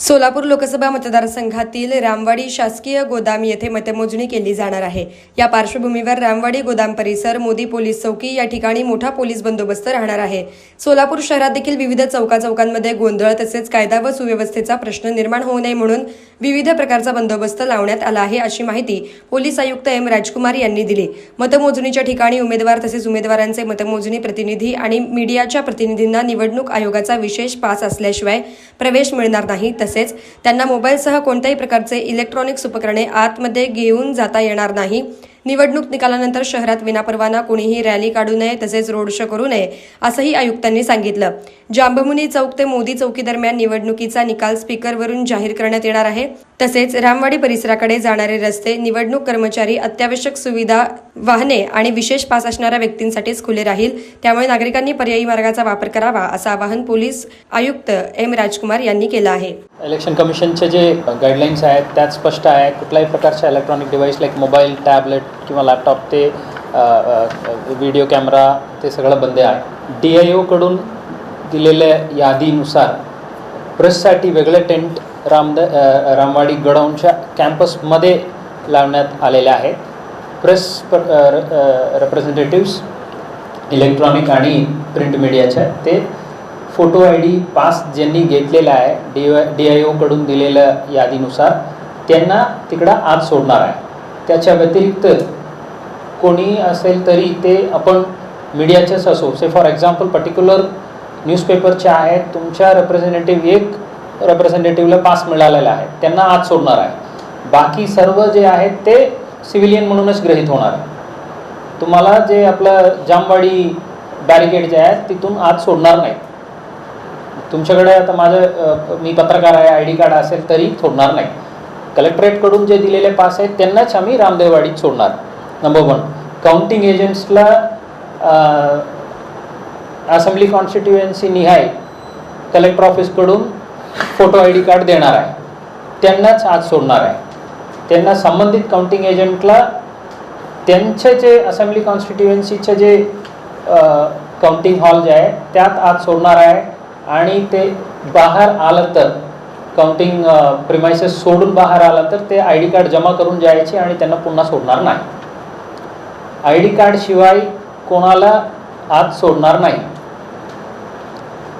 सोलापूर लोकसभा मतदारसंघातील रामवाडी शासकीय गोदाम येथे मतमोजणी केली जाणार आहे. या पार्श्वभूमीवर रामवाडी गोदाम परिसर मोदी पोलीस चौकी या ठिकाणी मोठा पोलीस बंदोबस्त राहणार आहे. सोलापूर शहरात देखील विविध चौका चौकांमध्ये गोंधळ तसेच कायदा व सुव्यवस्थेचा प्रश्न निर्माण होऊ नये म्हणून विविध प्रकारचा बंदोबस्त लावण्यात आला आहे अशी माहिती पोलीस आयुक्त एम राजकुमार यांनी दिली. मतमोजणीच्या ठिकाणी उमेदवार तसेच उमेदवारांचे मतमोजणी प्रतिनिधी आणि मीडियाच्या प्रतिनिधींना निवडणूक आयोगाचा विशेष पास असल्याशिवाय प्रवेश मिळणार नाही. तसेच त्यांना मोबाईलसह कोणत्याही प्रकारचे इलेक्ट्रॉनिक्स उपकरणे आतमध्ये घेऊन जाता येणार नाही. निवडणूक निकालानंतर शहरात विनापरवाना कोणीही रॅली काढू नये तसेच रोड शो करू नये असंही आयुक्तांनी सांगितलं. जांबमुनी चौक ते मोदी चौकी दरम्यान निवडणुकीचा निकाल स्पीकरवरून जाहीर करण्यात येणार आहे. तसेच रामवाडी परिसराकडे जाणारे रस्ते निवडणूक कर्मचारी अत्यावश्यक सुविधा वाहने आणि विशेष पास असणाऱ्या व्यक्तींसाठीच खुले राहील. त्यामुळे नागरिकांनी पर्यायी मार्गाचा वापर करावा असं आवाहन पोलीस आयुक्त एम राजकुमार यांनी केलं आहे. इलेक्शन कमिशनचे जे गाईडलाईन्स आहेत त्यात स्पष्ट आहे कुठल्याही प्रकारच्या electronic device like mobile tablet किंवा लॅपटॉप ते व्हिडिओ कॅमेरा ते सगळं बंद आहे. डी आय ओकडून दिलेल्या यादीनुसार प्रेससाठी वेगळे टेंट रामद रामवाडी गडाऊनच्या कॅम्पसमध्ये लावण्यात आलेले आहेत प्रेस रिप्रेझेंटेटिव्स इलेक्ट्रॉनिक आणि प्रिंट मीडियाच्या ते फोटो आय डी पास ज्यांनी घेतलेला आहे डी डी आय ओकडून दिलेल्या यादीनुसार त्यांना तिकडं आत सोडणार आहे. त्याच्या व्यतिरिक्त कोणी असेल तरी ते आपण मीडियाचेच असो. से फॉर एक्झाम्पल पर्टिक्युलर न्यूजपेपरचे आहेत तुमच्या रिप्रेझेंटेटिव्ह एक रिप्रेझेंटेटिव्हला पास मिळालेला आहे. त्यांना आत सोडणार आहे. बाकी सर्व जे आहेत ते सिव्हिलियन म्हणूनच ग्रहित होणार आहे. तुम्हाला जे आपलं जामवाडी बॅरिकेड जे आहेत तिथून आत सोडणार नाही. तुमच्याकडे आता माझं मी पत्रकार आहे आय डी कार्ड असेल तरी सोडणार नाही. कलेक्टरेटकडून जे दिलेले पास आहेत त्यांनाच आम्ही रामदेववाडीत सोडणार. नंबर वन काउंटिंग एजंट्सला असेंब्ली कॉन्स्टिट्युएन्सी निहाय कलेक्टर ऑफिसकडून फोटो आय डी कार्ड देणार आहे. त्यांनाच आज सोडणार आहे. त्यांना संबंधित काउंटिंग एजंटला त्यांचे जे असेंब्ली कॉन्स्टिट्युएन्सीचे जे काउंटिंग हॉल जे आहे त्यात आज सोडणार आहे. आणि ते बाहेर आलं तर काउंटिंग प्रिमायसेस सोडून बाहेर आला तर ते आय डी कार्ड जमा करून जायचे आणि त्यांना पुन्हा सोडणार नाही. आय डी कार्डशिवाय कोणाला आत सोडणार नाही.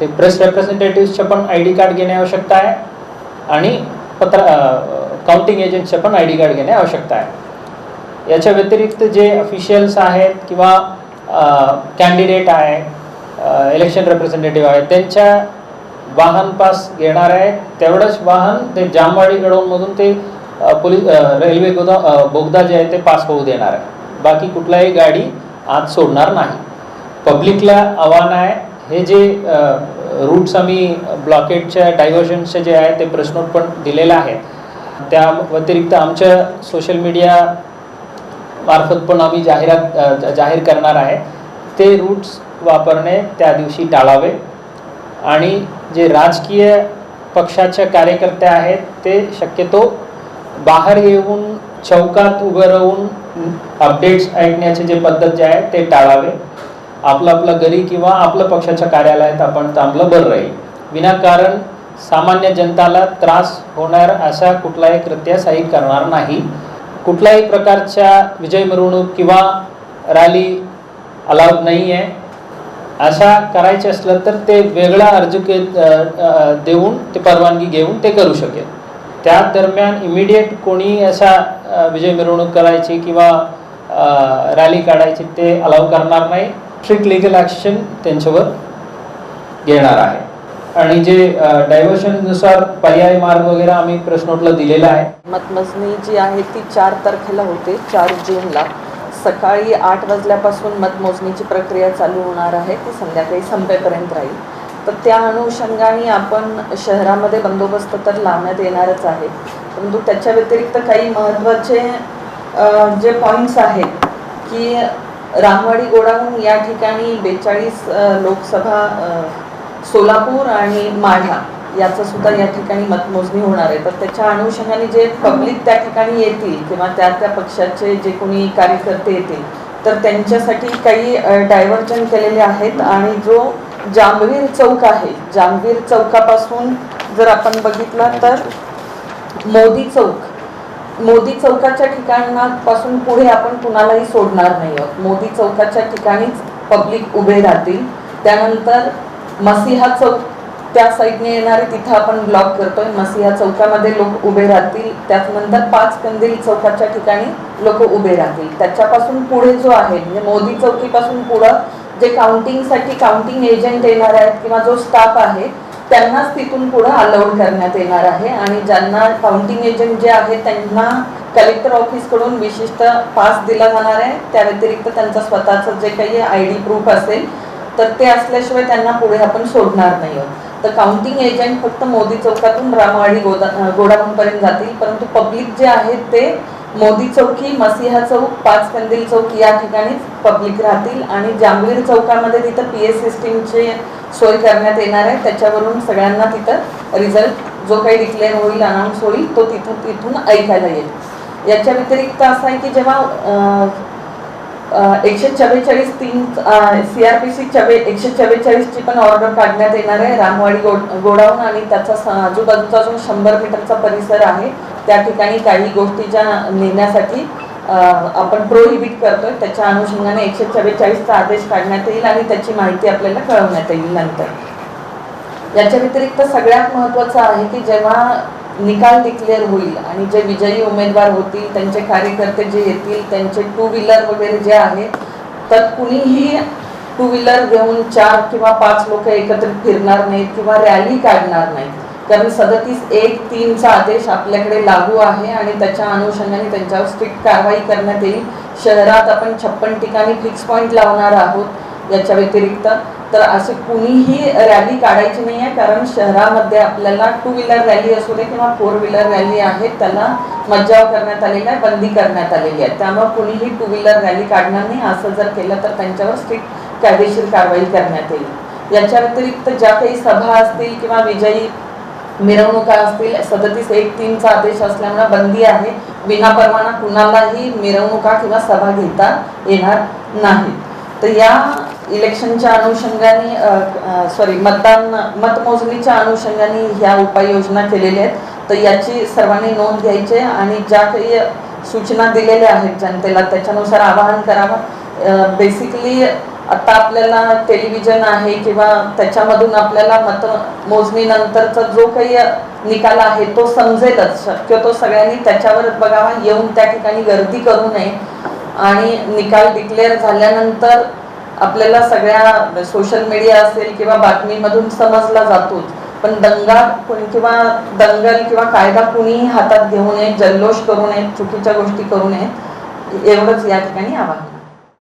ते प्रेस रिप्रेझेंटेटिव्हचे पण आय डी कार्ड घेणे आवश्यकता आहे आणि पत्र काउंटिंग एजंटचे पण आय डी कार्ड घेणे आवश्यकता आहे. याच्या व्यतिरिक्त जे ऑफिशियल्स आहेत किंवा कॅन्डिडेट आहे इलेक्शन रिप्रेझेंटेटिव्ह आहे त्यांच्या वाहन पास येणार आहे. तेवढंच वाहन ते जामवाडी गडवूनमधून ते पोलीस रेल्वे गोदा बोगदा जे आहे ते पास होऊ देणार आहे. बाकी कुठलाही गाडी आत सोडणार नाही. पब्लिकला आव्हान आहे. हे जे रूट्स आम्ही ब्लॉकेटच्या डायव्हर्जनचे जे आहे ते प्रश्नोट पण दिलेलं आहे. त्या व्यतिरिक्त आमच्या सोशल मीडिया मार्फत पण आम्ही जाहिरात जा- जाहीर करणार आहे. ते रूट्स वापरणे त्या दिवशी टाळावे. आणि जे राजकीय पक्षाचे कार्यकर्ते आहेत ते शक्यतो बाहेर येऊन चौकात उभं राहून अपडेट्स ऐकण्याचे जे पद्धत जे आहे ते टाळावे. आपलं आपलं घरी किंवा आपलं पक्षाच्या कार्यालयात आपण थांबलं बरं राहील. विनाकारण सामान्य जनताला त्रास होणार अशा कुठलाही कृत्य साही करणार नाही. कुठल्याही प्रकारच्या विजय मिरवणूक किंवा रॅली अलाउड नाही आहे अशा करायचे असलं तर ते वेगळा अर्ज के देऊन ते परवानगी घेऊन ते करू शकेल. त्या दरम्यान इमिडिएट कोणी असा विजय मिरवणूक करायची किंवा रॅली काढायची ते अलाव करणार नाही. स्ट्रिक्ट लिगल ॲक्शन त्यांच्यावर घेणार आहे. आणि जे डायव्हर्शननुसार पर्याय मार्ग वगैरे आम्ही प्रश्नोटला दिलेला आहे. मतमजणी जी आहे ती चार तारखेला होते चार जूनला. सकाळी आठ वाजल्यापासून मतमोजणीची प्रक्रिया चालू होणार आहे. ती संध्याकाळी संपेपर्यंत राहील. तर त्या अनुषंगाने आपण शहरामध्ये बंदोबस्त तर लावण्यात येणारच आहे. परंतु त्याच्या व्यतिरिक्त काही महत्त्वाचे जे पॉईंट्स आहेत की रामवाडी गोडाऊन या ठिकाणी बेचाळीस लोकसभा सोलापूर आणि माढा याचं सुद्धा या ठिकाणी मतमोजणी होणार आहे. तर त्याच्या अनुषंगाने जे पब्लिक त्या ठिकाणी येतील किंवा त्या त्या पक्षाचे जे कोणी कार्यकर्ते येतील तर त्यांच्यासाठी काही डायव्हर्जन केलेले आहेत आणि जो जांभवीर चौक आहे जांभवीर चौकापासून जर आपण बघितलं तर मोदी चौक मोदी चौकाच्या ठिकाणापासून पुढे आपण कुणालाही सोडणार नाही आहोत. मोदी चौकाच्या ठिकाणीच पब्लिक उभे राहतील. त्यानंतर मसिहा चौक त्या साईडने येणारे तिथं आपण ब्लॉक करतोय. मसिहा चौकामध्ये लोक उभे राहतील. त्यानंतर पाच कंदील चौकाच्या ठिकाणी लोक उभे राहतील. त्याच्यापासून पुढे जो आहे म्हणजे मोदी चौकीपासून पुढं जे काउंटिंगसाठी काउंटिंग एजंट येणार आहेत किंवा जो स्टाफ आहे त्यांनाच तिथून पुढं अलाउड करण्यात येणार आहे. आणि ज्यांना काउंटिंग एजंट जे आहे त्यांना कलेक्टर ऑफिसकडून विशिष्ट पास दिला जाणार आहे. त्या व्यतिरिक्त त्यांचं स्वतःचं जे काही आय डी प्रूफ असेल तर ते असल्याशिवाय त्यांना पुढे आपण सोडणार नाही आहोत. तर काउंटिंग एजंट फक्त मोदी चौकातून रामवाडी गोदा गोडाऊनपर्यंत जातील. परंतु पब्लिक जे आहेत ते मोदी चौकी मसिहा चौक पाच कंदील चौक या ठिकाणीच पब्लिक राहतील. आणि जांभवीर चौकामध्ये तिथं पी एस सिस्टीमची सोय करण्यात येणार आहे. त्याच्यावरून सगळ्यांना तिथं रिझल्ट जो काही डिक्लेअर होईल अनाऊन्स होईल तो तिथं तिथून ऐकायला येईल. याच्या व्यतिरिक्त असं आहे की जेव्हा एकशे चव्वेचाळीस तीन सी आर पी सी चव्वे एकशे चव्वेचाळीसची पण ऑर्डर काढण्यात येणार आहे. रामवाडी गो गोडाऊन आणि त्याचा आजूबाजूचा जो शंभर मीटरचा परिसर आहे त्या ठिकाणी काही गोष्टी ज्या नेण्यासाठी आपण प्रोहिबिट करतोय. त्याच्या अनुषंगाने एकशे चव्वेचाळीसचा आदेश काढण्यात येईल आणि त्याची माहिती आपल्याला कळवण्यात येईल नंतर. याच्या व्यतिरिक्त सगळ्यात महत्त्वाचं आहे की जेव्हा निकाल डिक्लेअर होईल आणि जे विजयी उमेदवार होतील त्यांचे कार्यकर्ते जे येतील त्यांचे टू व्हीलर वगैरे जे आहे तर कुणीही टू व्हीलर घेऊन चार किंवा पाच लोक एकत्रित फिरणार नाहीत किंवा रॅली काढणार नाहीत. कारण सदतीस एक तीनचा आदेश आपल्याकडे लागू आहे आणि त्याच्या अनुषंगाने त्यांच्यावर स्ट्रिक्ट कारवाई करण्यात येईल. शहरात आपण छप्पन ठिकाणी फिक्स पॉईंट लावणार आहोत याच्या व्यतिरिक्त. तर असे कुणीही रॅली काढायची नाही आहे कारण शहरामध्ये आपल्याला टू व्हीलर रॅली असू दे किंवा फोर व्हीलर रॅली आहे त्याला मज्जाव करण्यात आलेला आहे बंदी करण्यात आलेली आहे. त्यामुळे कुणीही टू व्हीलर रॅली काढणार नाही. असं जर केलं तर त्यांच्यावर स्ट्रिक्ट कायदेशीर कारवाई करण्यात येईल. याच्या व्यतिरिक्त ज्या काही सभा असतील किंवा विजयी मिरवणुका असतील सदतीस एक तीनचा आदेश असल्यामुळे बंदी आहे. विनापरवाना कुणालाही मिरवणुका किंवा सभा घेता येणार नाही. तर या इलेक्शनच्या अनुषंगाने सॉरी मतदान मतमोजणीच्या अनुषंगाने ह्या उपाययोजना केलेल्या आहेत. तर याची सर्वांनी नोंद घ्यायची आहे आणि ज्या काही सूचना दिलेल्या आहेत जनतेला त्याच्यानुसार आवाहन करावं. बेसिकली आता आपल्याला टेलिव्हिजन आहे किंवा त्याच्यामधून आपल्याला मतमोजणीनंतरचा जो काही निकाल आहे तो समजेलच. शक्यतो सगळ्यांनी त्याच्यावर बघावा. येऊन त्या ठिकाणी गर्दी करू नये. आणि निकाल डिक्लेअर झाल्यानंतर आपल्याला सगळ्या सोशल मीडिया असेल किंवा बातमीमधून समजला जातोच. पण दंगा किंवा दंगल किंवा कायदा कुणीही हातात घेऊ नये जल्लोष करू नये चुकीच्या गोष्टी करू नयेत एवढंच या ठिकाणी आवाहन.